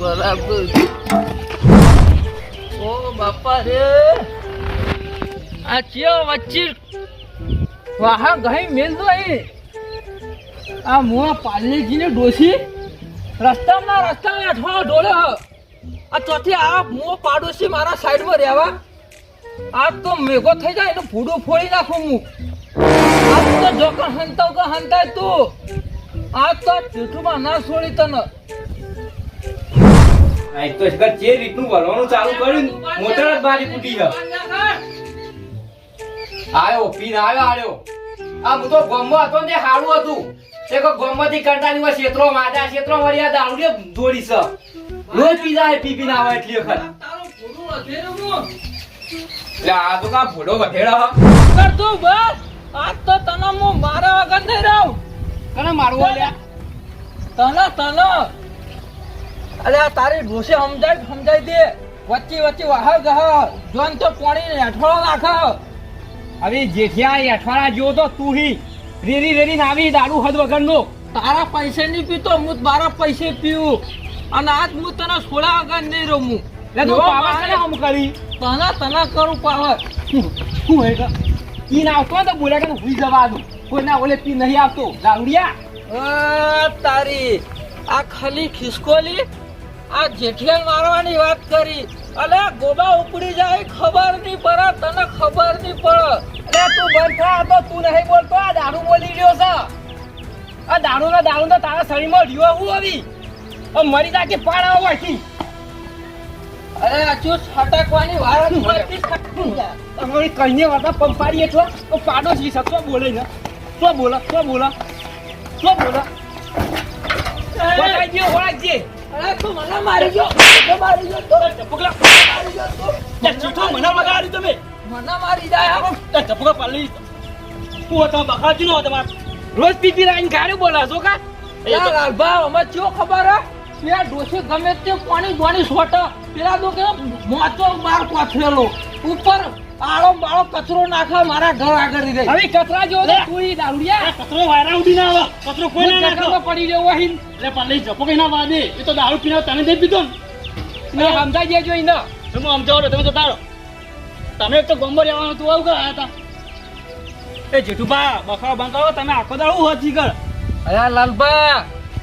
બરાબર. ઓ બાપા રે. આ ચિયો વચ્ચે વાહા ગઈ મેલ દો અહીં. આ મોં પાર્લેજીને ડોસી. રસ્તામાં રસ્તામાં અઠવાડો ડોલે આ ચોથી આ મોં પાડોશી મારા સાઈડમાં રહેવા. આ તો મેઘો થઈ જાય એટલે ભૂડું ફોડી નાખું હું. આ તો જોકર હંતાવ કે હંતાય તું. આ તો જૂઠુમાં ના છોડી તને. આ એક તો શિખર જે રીતનું વળવાનું ચાલુ કર્યું મોટર જ મારી ફૂટી છે આયો પીન આવ્યો આયો. આ હું તો ગોમમાં હતો ને હારું હતું. તે કો ગોમમાંથી કંટાળી ક્ષેત્રો માદા ક્ષેત્રો વળી આ દારૂ દોડી છે રોજ પી જાય પી પીને આવે એટલી વખત. ભૂડું હું. એટલે આ તો કા ફોટો વધેડો હ. કર તું બસ આજ તો તને હું મારા વગર નહીં રહું કને મારવું અલ્યા તને તને. અરે આ તારી ડોસે સમજાય સમજાય દે. વચ્ચે વચ્ચે વાહ ગહ જોન તો પાણી અઠવાડો નાખ. હવે જેઠિયા અઠવાડા જેવો તો તું હી. રેરી રેરી આવી દારૂ હદ વગરનો. તારા પૈસે નહીં પીતો હું મારા પૈસે પીવું. અને આજ હું તને છોડા વગર નહીં રમું. હું. પાવર મારે હમ કરી. તને તને કરું પાવર શું હે કે પીન આવતો તો બોલે કે હુઈ જવા દો. કોઈના ઓલે પી નહીં આવતો. દારૂડિયા તારી આ ખાલી ખિસકોલી આ જેઠિયાલ મારવાની વાત કરી. અલે ગોબા ઉપડી જાય ખબર નહીં પડે તને ખબર નહીં પડે. અરે તું બંધ થા તો તું નહીં બોલતો આ દારૂ બોલી રહ્યો છે. આ દારૂ ના દારૂ તો તારા શરીરમાં રહ્યો હું આવી? મરી જા કે પાડ અહીંથી. અરે હજુ છટકવાની વાર નથી. તમારી કઈને વાતા પંપાડી એટલો તો પાડો જી શકતો બોલે ને શું બોલો તો બોલો? શું બોલો? વળાઈ ગયો રોજ પી પી રાઈન ગાડી બોલા છો કા યાર અમે ચો ખબર હે? પેલા ડોસી ગમે તે પાણી પાણી સોટ પેલા તો કે મોચો બાર કોથરેલો ઉપર આળો બાળો કચરો નાખો મારા ઘર આગળ રહી હવે કચરા જો ને કોઈ દારૂડિયા. કચરો વાયરા ઉડી ના આવે. કચરો કોઈ ના નાખો. પડી રહ્યો વહીન એટલે પાલે જપો કઈ ના વાદે. એ તો દારૂ પીના તને દે પીધો ને. સમજાઈ દેજો ઈને તમે સમજાવો તમે તો તારો તમે તો ગોમ્બર આવવાનું તું આવું ગયા હતા. એ જેઠુભા બખાડો બંકાવો તમે આખો દાડો હોતી કર અરે લાલભા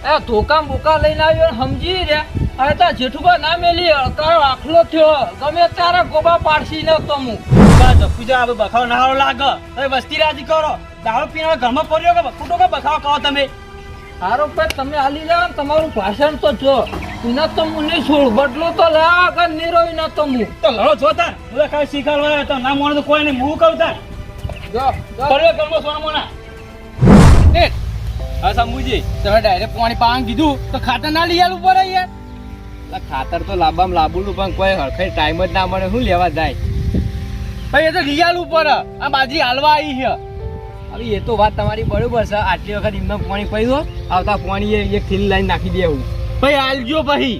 એ ધોકા મોકા લઈને આવ્યો સમજી રહ્યા. હા તો જેઠુભા ના મેલી અળકાર આખલો થયો. ગમે ત્યારે ગોબા પાડશી ન તો હવે લાગે. વસ્તી રાજી કરો. દારૂ પીને ઘરમાં પડ્યો કે ખોટો કે બખાડો કહો તમે? ભાઈ તમે હાલી જાઓ તમારું ભાષણ તો જો. એના તો હું નહીં છોડ બદલો તો નિરોય ન તો હું તો લડો જો તાર. હું કાંઈ શીખવાડવા તો ના મોણ તો કોઈ નહીં હું કહું તાર. જો જો. પડ્યો કર્મો સોના મોના. એ. હા શંભુજી તમે ડાયરેક્ટ પાણી પાવાનું કીધું તો ખાતર ના લઈ પડે યાર. ખાતર તો લાંબામાં લાંબુ પણ કોઈ હરખે ટાઈમ જ ના મળે. શું લેવા જાય? ભાઈ એ તો લઈ ઉપર. આ બાજરી હાલવા આવી છે. હવે એ તો વાત તમારી બરોબર છે. આટલી વખત એમને પાણી પડ્યું આવતા પાણી એક થેલી લાઈન નાખી દે એવું. ભાઈ હાલજો ભાઈ.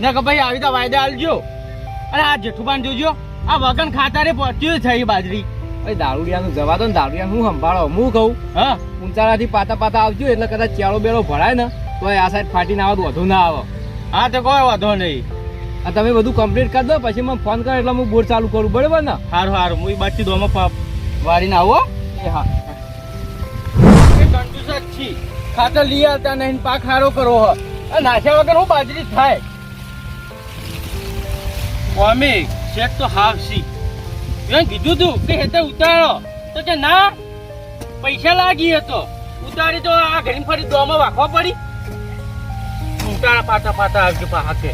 ના કે ભાઈ આવી તો વાયદા હાલજો. અને આ જેઠુબાન જોજો. આ વગન ખાતારે પહોંચ્યું થઈ બાજરી. ભાઈ દારૂડિયાનું જવા દો ને દારૂડિયા હું સંભાળો. હું કહું હા. ઊંચાળાથી પાતા પાતા આવજો એટલે કદાચ ચેળો બેળો ભરાય ને તો આ સાઈડ ફાટીને આવે તો વધુ ના આવે. હા તો કોઈ વાંધો નહીં. આ તમે બધું કમ્પ્લીટ કરી દો પછી મને ફોન કરો એટલે હું બોર ચાલુ કરું. બરાબર ને? સારું સારું હું બાકી દોમાં પાપ વારીને આવો એ હા. જ છી. ખાતર લઈ આવતા નહીં પાક સારો કરો હ. નાખ્યા વગર હું બાજરી થાય. સ્વામી શેક તો હાફ સી મેં કીધું તું કે હેતે ઉતારો. તો કે ના પૈસા લાગી હતો. ઉતારી તો આ ઘણી ફરી દોમાં વાખવા પડી. ઉતારા પાતા પાતા આવજો પાકે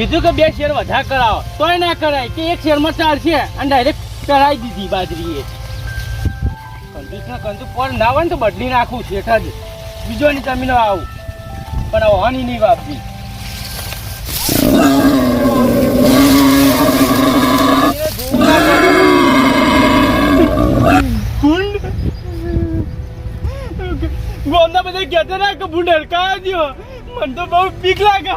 કીધું કે બે શેર વધારે કરાવો. તોય ના કરાય, કે એક શેરમાં ચાલશે અને ડાયરેક્ટ કરાવી દીધી બાજરી એ કંજૂસના કંજુ પર ના હોય ને તો બદલી નાખું શેઠ જ. બીજોની જમીનો આવું. પણ આ હોની નહીં વાપરી. ગોમના બધા કહેતા ના કે ભૂંડ હડકાયા મને તો બહુ બીક લાગે.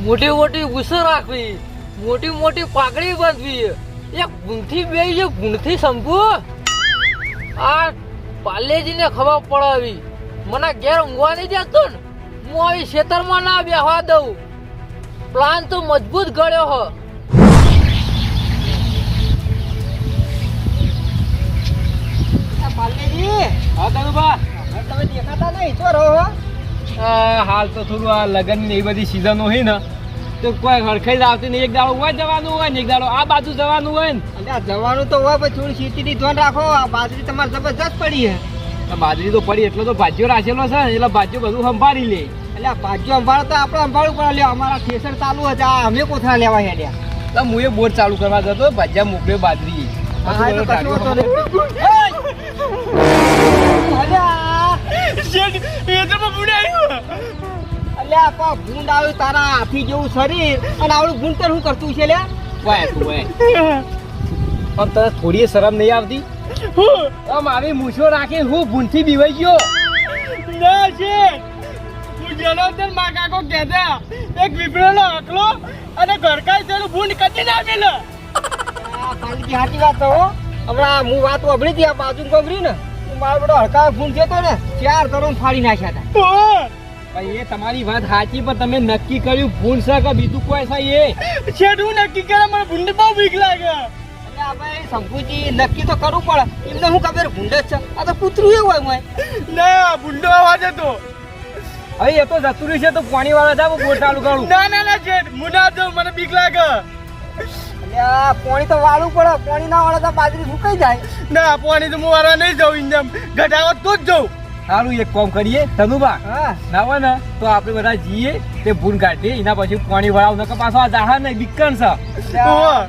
મોટી મોટી ગુસ્સો રાખવી. મોટી મોટી પાઘડી બાંધવી. એક ગુંથી બે છે, ગુણથી સંભુ આ પાલેજીને ખબર પડાવી. મને ઘેર ઊંઘવા નહીં દેતો ને. હું આવી ખેતરમાં ના બેહવા દઉં. પ્લાન તો મજબૂત ગળ્યો હ. તમે દેખાતા નહીં તો રહો હાલ તો થોડું આ લગન ને એ બધી સિઝનો હોય ને તો કોઈ હરખાઈ આવતી નહીં. એક દાડો હોય જવાનું હોય ને એક દાડો આ બાજુ જવાનું હોય ને. અલ્યા જવાનું તો હોય પણ થોડી ખેતીની ધ્યાન રાખો. આ બાજરી તમારે જબરજસ્ત પડી છે. બાજરી તો પડી એટલો તો ભાજીઓ રાખેલો છે ને એટલે ભાજીઓ બધું સંભાળી લે. એટલે ભાજીઓ સંભાળો તો આપણે સંભાળવું પડે. લ્યો અમારા થેસર ચાલુ હતા આ અમે કોથા લેવા હેડ્યા. તો હું એ બોર ચાલુ કરવા જતો ભાજ્યા મોકલ્યો બાજરી હા, ભૂંડ આવ્યું તારા હાથી જેવું શરીર અને આવડું ભૂંડ તને શું કરતું છે લ્યા વાય તું વાય પણ શરમ નહીં આવતી આમ આવી મૂછો રાખી હું. ભૂંડથી બીવાઈ ગયો ના છે હું જણાવતર મા કાકો કહેતા એક વિપરેલો અકલો અને ઘરકાઈ તેનું ભૂંડ કદી ના મેલે આ વાત તો હમણાં હું વાત વાપરી હતી આ બાજુ ગમરી ને. મારો બધો હડકા ફૂન થયો ને ચાર તરફ ફાડી નાખ્યા હતા ભાઈ એ તમારી વાત સાચી પણ તમે નક્કી કર્યું ભૂલ છે કે બીજું કોઈ છે એ? છેડ હું નક્કી કરે મને ભૂંડ બહુ બીક લાગે. ભાઈ શંભુજી નક્કી તો કરવું પડે. એમને શું ખબર? ભૂંડ જ છે. આ તો કૂતરું એવું હોય ના ભૂંડો અવાજ હતો. હવે એ તો જતું છે તો પાણી વાળા જાવ હું બોર ચાલુ કરું. ના ના ના શેઠ હું ના મને બીક લાગે. પાણી તો વાળવું પડે પાણી ના વાળે તો બાજરી સુકાઈ જાય. ના પાણી તો હું વાળવા નહીં જાઉં ઇન્જમ ગઢાવો તો જ જાઉં. સારું એક કામ કરીએ ધનુભા હા. ના હોય ને તો આપણે બધા જઈએ તે ભૂન કાઢીએ એના પછી પાણી વળાવ નકર પાછો આ દાહા ને બિકન છે.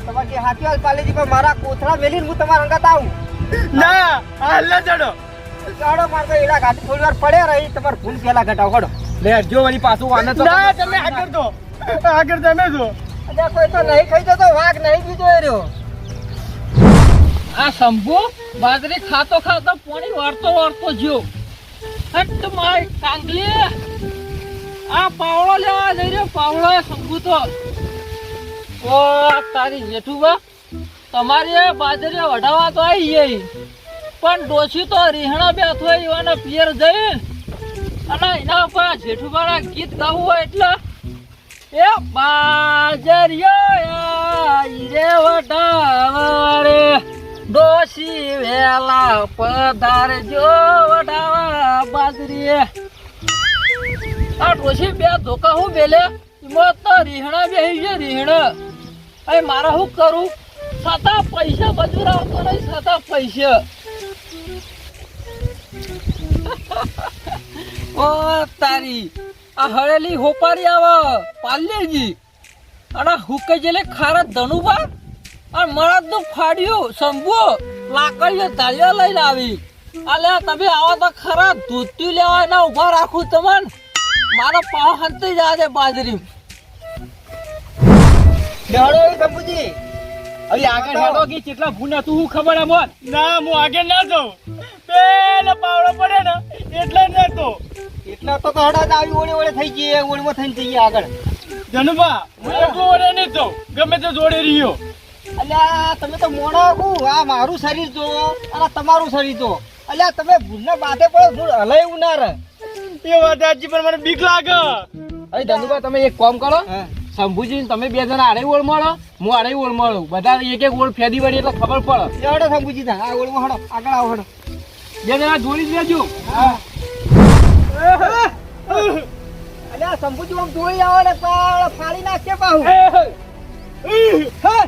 તમારી હાથી વાત પાલેજી પણ મારા કોથળા વેલીને હું તમારા અંગત આવું. ના હાલ ના ચડો. ચાડો મારે તો એડા ઘાટી થોડી વાર પડ્યા રહી તમારે ભૂલ પેલા ઘટાવ ખડો લે જો વળી પાછું વાને તો ના તમે આગળ તો આગળ તમે જો. અલ્યા કોઈ તો નહીં ખાઈ જતો, વાઘ નહીં બીજો રહ્યો આ શંભુ, બાજરી ખાતો ખાતો પાણી વાળતો વાળતો જ્યો. હટ મારી કાંગલી આ પાવડો લેવા જઈ રહ્યો, પાવડો એ શંભુ તો. ઓ તારી જેઠુબા તમારી બાજરી વઢાવા તો આવી ગઈ. પણ ડોસી તો રીહણા બે એવાના પિયર જઈ. અને એના પર જેઠુબાના ગીત ગાવું હોય એટલે એ બાજરિયો રે ડોસી વેલા પધારજો વઢાવા બાજરીએ. આ ડોસી બે ધોકા હું બેલે? એમાં તો રીહણા બેહી છે રીહણા અરે મારે શું કરું? સાતા પૈસા બધું આવતો નહીં સાતા પૈસા. ઓ તારી આ હળેલી હોપારી આવે પાલ્લેજી અને હુકે જેલે ખારા ધનુબા અને મળદનું ફાડ્યું શંભુ લાકડીઓ ધાળીઓ લઈને આવી. અલે તમે આવા તો ખરા ધોત્યું લેવા એના ઊભા રાખું તમને? મારો પાવ હંતી જાજે બાજરી. ડહળો એ શંભુજી. હવે આગળ હેડો કે કેટલા ભૂન હતું હું ખબર હોત. ના હું આગળ ના જાઉં. પેલા પાવડો પડે ને એટલે જ નતો. એટલા તો તો હડા જ આવી ઓળે ઓળે થઈ ગઈ ઓળમાં થઈને જઈએ આગળ. જનુભા હું એકલો વડે નહીં જાઉં. ગમે તે જોડે રહ્યો. અલ્યા તમે તો મોણો હું. આ મારું શરીર જો અને તમારું શરીર જો. અલ્યા તમે ભૂલને બાધે પડે હલાય એવું ના રહે. એ વાત સાચી પણ મને બીક લાગે. હવે ધનુભા તમે એક કામ કરો. હા. શંભુજી તમે બે જણા આડે ઓળ મળો હું આડે ઓળ મળું. બધા એક એક ઓળ ફેદી વળી એટલે ખબર પડે. એ હડો શંભુજી તા આ ઓળમાં હડો આગળ આવો હડો. બે જણા જોડી જ લેજો. અલ્યા શંભુજી આમ જોઈ આવો ને ફાડી નાખશે પાહુ. હા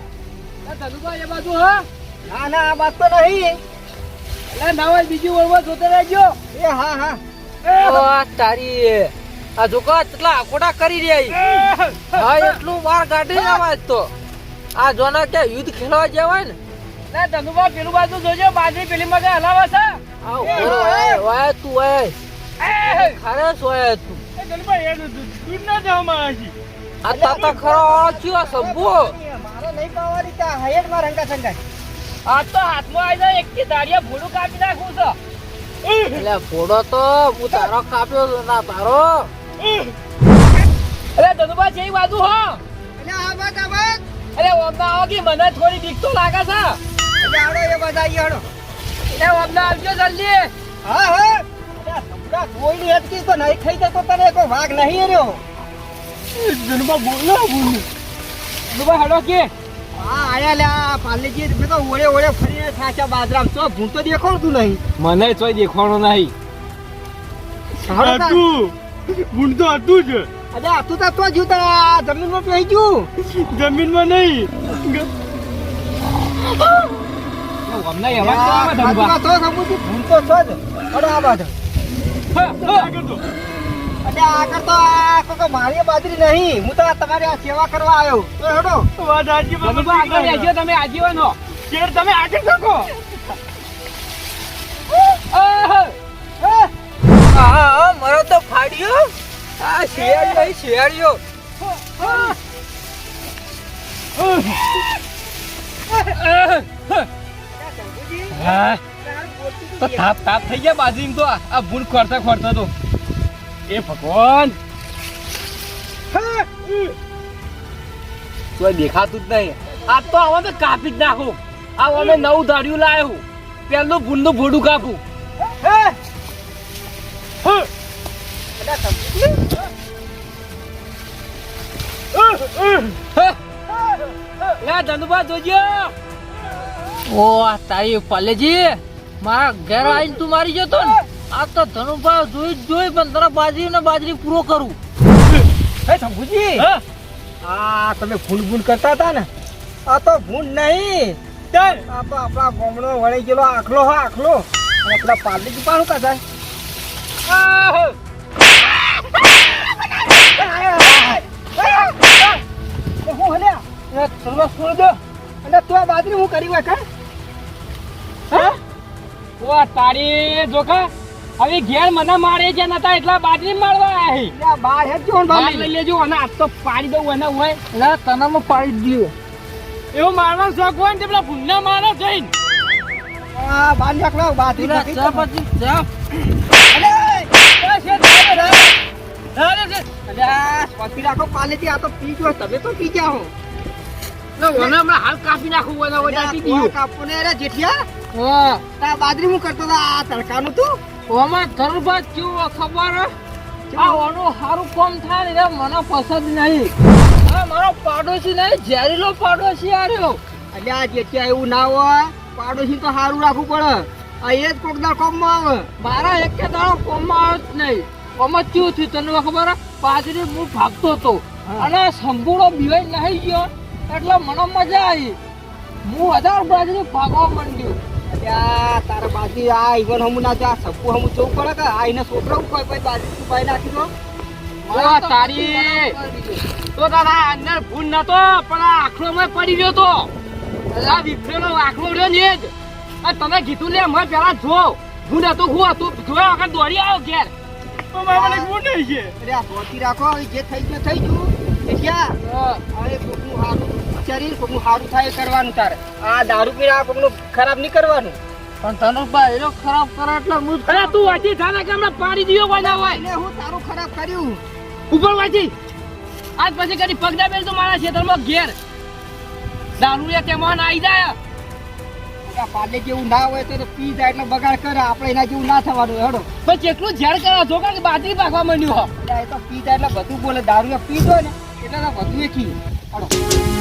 ધનુભા એ બાજુ હા. ના ના આ વાત તો નહીં. એટલે ના હોય વળવા જોતે રહેજો. એ હા હા. ઓ તારી આ જોકા કેટલા આકોટા કરી રહ્યા હા એટલું વાર કાઢી જવાય તો. આ જોના કે યુદ્ધ ખેલવા જવાય ને. ના ધનુભા પેલું બાજુ જોજો બાજરી પેલી હલાવે છે. આ ઓય ઓય તું ઓય ખરે સોય તું. એ જનુભા એ દૂધ ના જાવ આ તાતા ખરો ચિયો સંભુ મારે નહીં પાવાની તા હૈયરમાં રંગા સંગાય. આ તો હાથમાં આવી જાય એક થી દાડિયા ભૂડું કાપી નાખું છે. એટલે ફોડો તો હું તારો કાપ્યો તો ના તારો. અરે ધનુભા છે બાજુ હો. અલ્યા આ વાત આ વાત અરે ઓમના આવો કે મને થોડી બીક તો લાગે છે. અલ્યા આવડો એ બધા આવી હડો એ અમને આવજો જલ્દી. હા હા. કોઈની હેતકી તો નહીં થઈ જતો તને કોઈ વાઘ નહીં રહ્યો જનબા બોલો બોલ જનબા હેડો કે. હા આયા લે આ પાલેજી મેં તો ઓળે ઓળે ફરીને થાચા બાજરામ. તો ભૂલ તો દેખાડતું નહીં. મને ચોય દેખવાનો નહીં. તાર. ગુણ તો હતું જ. અરે આ તું તો તો. જ્યું તાર જમીનમાં પેહી ગયું. જમીનમાં નહીં. અમને એવા તો સમજુ ભૂલ તો છો જ. અરે આ બાજુ. આગળ તો આ કોઈ મારી બાજરી નહીં. હું તો આ તમારી આ સેવા કરવા આવ્યો. તો હેડો. વાત આગળ રહેજો તમે આજીવન હો. શેર તમે આગળ શકો. હા મારો તો ફાડ્યો. આ શિયાળ્યો અહીં શિયાળ્યો હા. તો થાપ થાપ થઈ ગયા બાજી તો. આ ભૂલ ખોરતા ખોરતા તો. એ ભગવાન. કોઈ દેખાતું જ નહીં. આ તો આવો તો કાપી જ નાખો. આ અમે નવું ધાડ્યું લાવ્યું પેલું ભૂલનું ભોડું કાપું. ધનુભા જોજો. ઓ તારી પાલેજી મારા ઘેર આવીને તું મારી જતો ને આ તો ધનુભા જોઈ જ જોઈ પણ તારા બાજરી ને બાજરી પૂરો કરું. હે શંભુજી હા? આ તમે ફૂલ ભૂલ કરતા હતા ને આ તો ભૂલ નહીં. ચાલ. આ તો આપણા ગોમડો વળી ગયેલો આખલો હા આખલો. આપણા પાર્લેજી પાડું કાઢા આહ! હું હલ્યા? તું બાજરી હું કરી કા ઓ તારી જોખા. હવે ઘેર મને મારે છે નતા એટલા બાજરી મારવા આયા હી. એટલે આ બાર હે જો બાર લઈ લેજો અને આ તો પાડી દઉં એના હોય. ના તને હું પાડી જ દઉં એવું મારવાનો શોખ હોય ને તે પેલા ભૂંડા મારે જઈને. આ બાર નીકળો બાજરી નાખી ચા પછી ચા અલે, એ શેઠ, ધારે, ધારે. ધારે છે. અલે, આ સ્વાતી રાખો પાલેજી આ તો પી ગયો તમે તો પી ગયા હો. ને ઓને હમણાં હાલ કાપી નાખું ઓને ઓને દાટી દીધું. કાપો ને રે જેઠિયા? હા આ બાજરી હું કરતો હતો? આ તડકાનું તું? ઓમાં ધનુભા કેવું ખબર? આ ઓનું સારું કોમ થાય ને મને પસંદ નહીં. હા મારો પાડોશી નહીં ઝેરીલો પાડોશી આર્યો એટલે આ જેઠિયા એવું ના હોય પાડોશી તો સારું રાખવું પડે. આ એ જ કોક દાળ કોમમાં આવે. મારા એક કે દાડો કોમમાં આવે જ નહીં. કોમમાં કેવું થયું તને ખબર? બાજરી હું ભાગતો હતો. અને સંપૂર્ણ બીવાઈ નહીં ગયો. એટલે મને મજા આવી. હું હજાર બાજરી ભાગવા માંડ્યો. તારા આ ઈવન હમું ના આ સપુ હમું જોવું પડે કે આ એને છોકરા કોઈ પછી છુપાઈ નાખી દો? તારી! તો દાદા અંદર ભૂલ નતો પણ આ આખલોમાં પડી ગયો તો. આ વિફરેલો આખલો રહ્યો ને જ. તમે કીધું લે મેં પેલા જો ભૂલ હતું હું હતું. જોયા વખત દોડી આવ્યો ઘેર. અરે રાખો જે થઈ ગયું થઈ ગયું. વિચારી કોકનું સારું થાય કરવાનું તારે. આ દારૂ પીને કોકનું ખરાબ નહીં કરવાનું. પણ ધનુભા એનો ખરાબ કરે એટલે હું જ અરે તું વાંચી થાને કે હમણાં પાણી દીધો વાંધા હોય? એટલે હું તારું ખરાબ કર્યું. ઉપર વાંચી. આજ પછી કદી પગડા ના બેલ તો મારા ખેતરમાં ઘેર. દારૂ લે તેમાં આવી જાય. પાડે જેવું ના હોય તો પી જાય એટલે બગાડ કરે. આપણે એના જેવું ના થવાનું હેડો. પણ કેટલું ઝેર કરવા કારણ કે બાજરી પાકવા માંડ્યું હોય એટલે એ તો પી જાય એટલે બધું બોલે. દારૂ પી દો ને એટલે બધું બધું એકી હેડો.